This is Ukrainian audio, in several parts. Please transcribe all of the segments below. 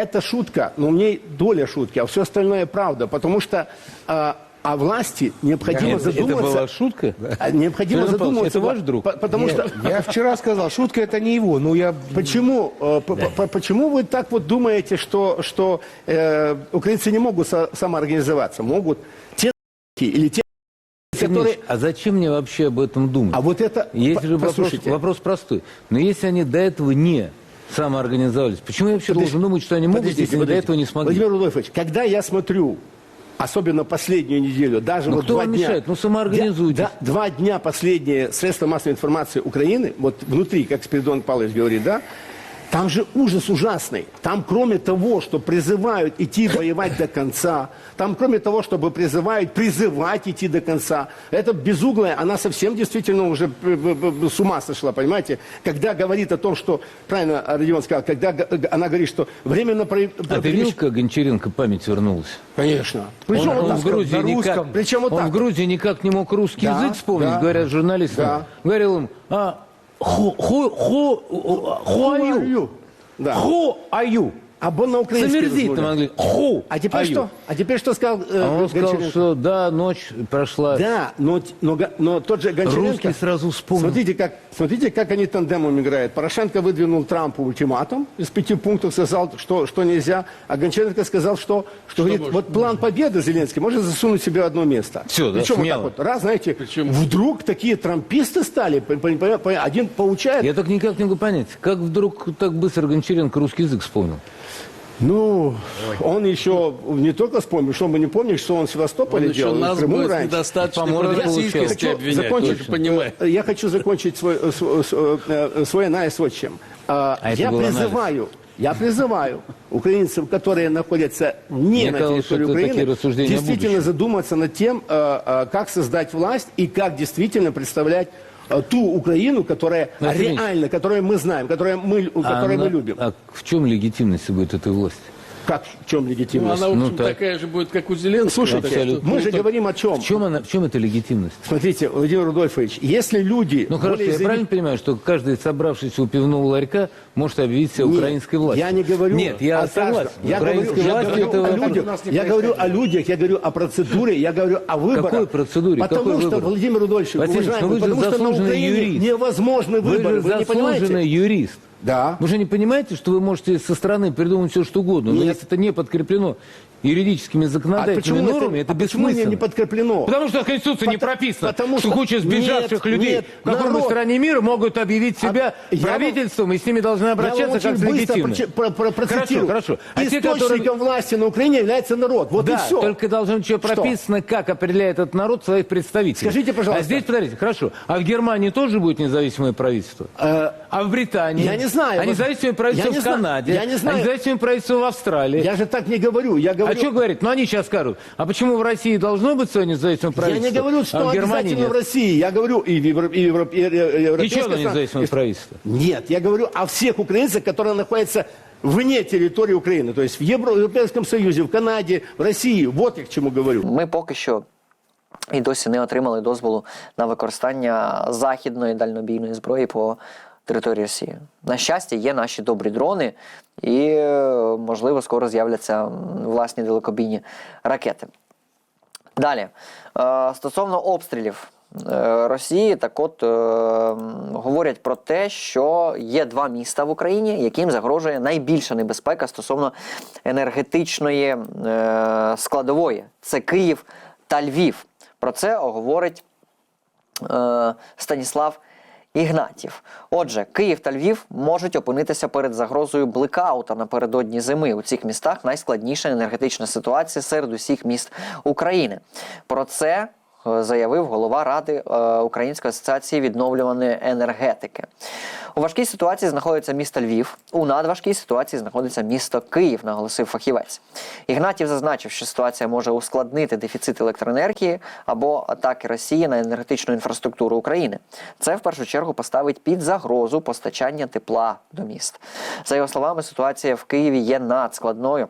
это шутка, но в ней доля шутки, а все остальное правда, потому что а, о власти необходимо Это, это задуматься. была шутка? а, Необходимо Федор Павлович, задуматься. это ваш друг? по- Потому Нет, что я вчера сказал, шутка это не его. Ну, я... Почему, э, п- п- почему вы так вот думаете, что, что э, украинцы не могут самоорганизоваться? Могут те или те, которые... А зачем мне вообще об этом думать? А вот это... Есть по- же вопрос, послушайте, вопрос простой. Но если они до этого не самоорганизовались, почему я вообще Подожди- должен думать, что они могут, подождите, если они до подождите. этого не смогли? Владимир Рудольфович, когда я смотрю, особенно последнюю неделю, даже Ну, вот кто два вам дня... мешает? Ну, самоорганизуйтесь. Да, два дня последние средства массовой информации Украины, вот внутри, как Спиридон Павлович говорит, да, там же ужас ужасный. Там, кроме того, что призывают идти воевать до конца, там, кроме того, чтобы призывают призывать идти до конца, это безуглая, она совсем действительно уже э, э, э, с ума сошла, понимаете? Когда говорит о том, что, правильно Родион сказал, когда она говорит, что временно... А ты видел, как Гончаренко память вернулась? Конечно. Причем он, он так в Грузии никак, русском. Причем вот он так в. Грузии никак не мог русский Да, язык вспомнить, да. говорят журналисты. Да. Говорил им, а, who, who, who, who, who are you? Who are you? А он на С украинском омерзительным английским. Who А теперь you? что? А теперь что сказал э, А он сказал, что да, ночь прошла. Да, но, но, но тот же Гончаренко... Русский сразу вспомнил. Смотрите как, смотрите, как они тандемом играют. Порошенко выдвинул Трампу ультиматум из пяти пунктов, сказал, что, что нельзя. А Гончаренко сказал, что, что, говорит, вот план победы Зеленский может засунуть себе в одно место. Да, Причем вот смело. так вот. Раз, знаете, вдруг такие трамписты стали, один получает... Я так никак не могу понять, как вдруг так быстро Гончаренко русский язык вспомнил? Ну, он еще не только вспомнил, что мы не помним, что он в Севастополе Он еще делал, в нас Крыму будет раньше. по российскости обвинять, закончить. же понимаете. Я хочу закончить свой, э, свой, э, свой анализ вот чем. А, А я призываю, я призываю украинцев, которые находятся не Мне на территории такие Украины, действительно задуматься над тем, э, э, как создать власть и как действительно представлять э, ту Украину, которая Василий Ильич. реально, которую мы знаем, которую мы, которую мы она- любим. а в чем легитимность будет этой власти? Как, в чем Ну, легитимность? она, в Ну, общем, так. такая же будет, как у Зеленского. Слушайте, абсолютно. мы же Ну, так- говорим о чем? В чем, она, в чем эта легитимность? Смотрите, Владимир Рудольфович, если люди... Ну хорошо, более я правильно понимаю, что каждый собравшийся у пивного ларька может объявить себя Нет, украинской властью? Я не говорю Нет, я о каждом. согласен. Я говорю, я говорю этого- о людях, я говорю о людях, я говорю о процедуре, я говорю о выборах. Какой процедуре? Потому Какой что, выбор? Владимир Василий Ильич, уважаемый, ну вы же потому что на заслуженный Украине юрист. невозможны Вы выборы, же вы, не заслуженный юрист. Да. Вы же не понимаете, что вы можете со стороны придумать все, что угодно, но Нет. если это не подкреплено юридическими А законодательными почему нормами, это, это а почему бессмысленно. не подкреплено? Потому что в Конституции не Пото- прописано, потому что что- куча сбежавших нет, людей нет, в какой бы стране мира могут объявить себя А я вам- правительством, и с ними должны Я обращаться очень как с легитимным. про- про- процитирую. Хорошо, хорошо. А те, Источником которые- власти на Украине является народ. Вот и да, все. только должно быть прописано, как определяет этот народ своих представителей. Скажите, пожалуйста. А здесь, подождите, хорошо. А в Германии тоже будет независимое правительство? Э, А в Британии? Я не знаю. А независимое правительство Я не в. Канаде? Я не знаю. А независимое правительство в Австралии? Я же так не говорю. Я А говорю... что говорит? Ну они сейчас скажут. А почему в России должно быть свое независимое Я правительство? не говорю, что а в Германии обязательно нет? в России. Я говорю и в Евро- и в Европе- и в И европейской что оно стране. независимое правительство? Нет, я говорю о всех украинцах, которые находятся вне территории Украины. То есть в Евро- Европейском Союзе, в Канаде, в России. Вот я к чему говорю. Ми поки що і досі не отримали дозволу на використання західної дальнобійної зброї по території Росії. На щастя, є наші добрі дрони, і е, можливо скоро з'являться власні далекобійні ракети. Далі, Е, стосовно обстрілів е, Росії, так от говорять про те, що є два міста в Україні, яким загрожує найбільша небезпека стосовно енергетичної складової. Це Київ та Львів. Про це говорить Станіслав Ігнатів. Отже, Київ та Львів можуть опинитися перед загрозою блекаута напередодні зими. У цих містах найскладніша енергетична ситуація серед усіх міст України. Про це заявив голова Ради е, Української асоціації відновлюваної енергетики. У важкій ситуації знаходиться місто Львів. У надважкій ситуації знаходиться місто Київ, наголосив фахівець. Ігнатів зазначив, що ситуація може ускладнити дефіцит електроенергії або атаки Росії на енергетичну інфраструктуру України. Це в першу чергу поставить під загрозу постачання тепла до міст. За його словами, ситуація в Києві є надскладною.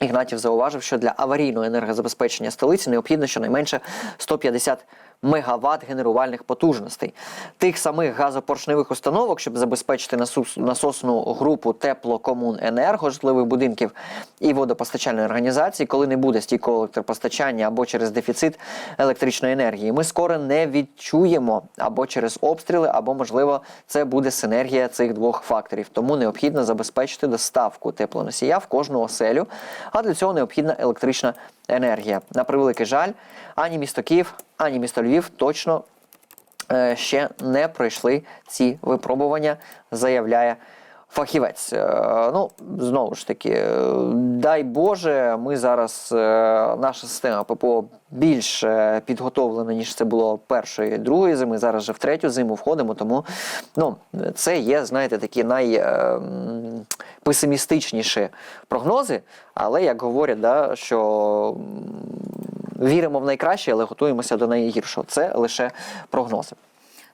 Ігнатів зауважив, що для аварійного енергозабезпечення столиці необхідно щонайменше 150 мегаватт генерувальних потужностей. Тих самих газопоршневих установок, щоб забезпечити насосну групу теплокомуненерго житлових будинків і водопостачальної організації, коли не буде стійкого електропостачання або через дефіцит електричної енергії. Ми скоро не відчуємо або через обстріли, або можливо це буде синергія цих двох факторів. Тому необхідно забезпечити доставку теплоносія в кожну оселю. А для цього необхідна електрична енергія. На превеликий жаль, ані місто Київ, ані місто Львів точно е, ще не пройшли ці випробування, заявляє фахівець. Е, Ну, знову ж таки, е, дай Боже, ми зараз, наша система ППО більш підготовлена, ніж це було першої, другої зими. Зараз вже в третю зиму входимо, тому ну, це є, знаєте, такі найпесимістичніші прогнози. Але як говорять, да, що віримо в найкраще, але готуємося до найгіршого. Це лише прогнози.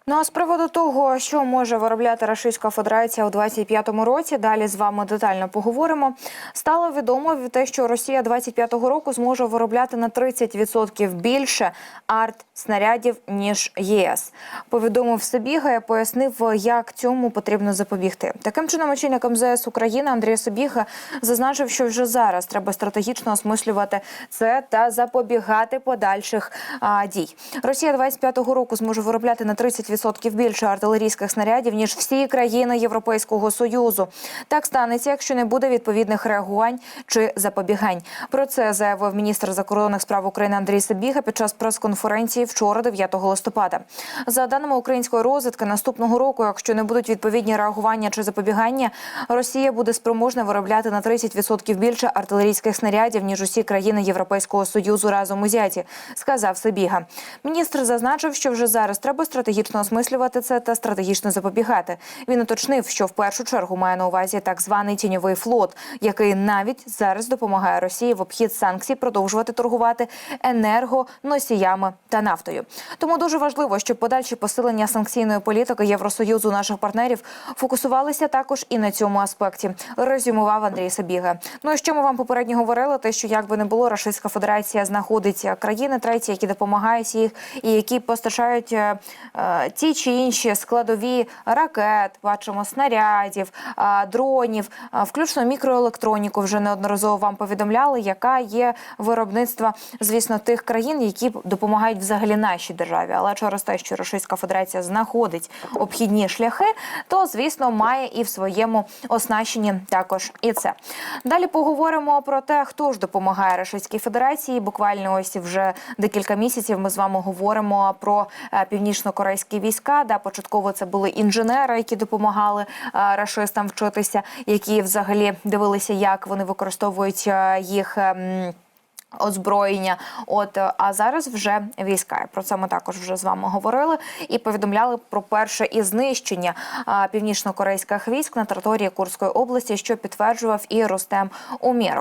Ну а з приводу того, що може виробляти Російська Федерація у 25-му році, далі з вами детально поговоримо. Стало відомо те, що Росія 25-го року зможе виробляти на 30% більше арт-снарядів ніж ЄС. Повідомив Собіга і пояснив, як цьому потрібно запобігти. Таким чином, очільник МЗС України Андрій Собіга зазначив, що вже зараз треба стратегічно осмислювати це та запобігати подальших а, дій. Росія 25-го року зможе виробляти на 30% більше артилерійських снарядів ніж всі країни Європейського союзу. Так станеться, якщо не буде відповідних реагувань чи запобігань. Про це заявив міністр закордонних справ України Андрій Сабіга під час прес-конференції вчора, 9 листопада. За даними української розвідки, наступного року, якщо не будуть відповідні реагування чи запобігання, Росія буде спроможна виробляти на 30% більше артилерійських снарядів ніж усі країни Європейського союзу разом узяті, сказав Сабіга. Міністр зазначив, що вже зараз треба стратегічно осмислювати це та стратегічно запобігати. Він уточнив, що в першу чергу має на увазі так званий тіньовий флот, який навіть зараз допомагає Росії в обхід санкцій продовжувати торгувати енергоносіями та нафтою. Тому дуже важливо, щоб подальші посилення санкційної політики Євросоюзу наших партнерів фокусувалися також і на цьому аспекті. Резюмував Андрій Сабіга. Ну і що ми вам попередньо говорили, те, що як би не було, Російська Федерація знаходиться країни треті, які допомагають їх і які постачають е, е, ті чи інші складові ракет, бачимо снарядів, дронів, включно мікроелектроніку. Вже неодноразово вам повідомляли, яка є виробництво, звісно, тих країн, які допомагають взагалі нашій державі. Але через те, що Російська Федерація знаходить обхідні шляхи, то звісно має і в своєму оснащенні також і це. Далі поговоримо про те, хто ж допомагає Російській Федерації. Буквально ось вже декілька місяців ми з вами говоримо про е, північно-корейські війська. Да, початково це були інженери, які допомагали е, рашистам вчитися, які взагалі дивилися, як вони використовують е, їх. ем, Озброєння, от е, а зараз вже війська. Про це ми також вже з вами говорили і повідомляли про перше і знищення північно-корейських військ на території Курської області, що підтверджував і Ростем Умєров.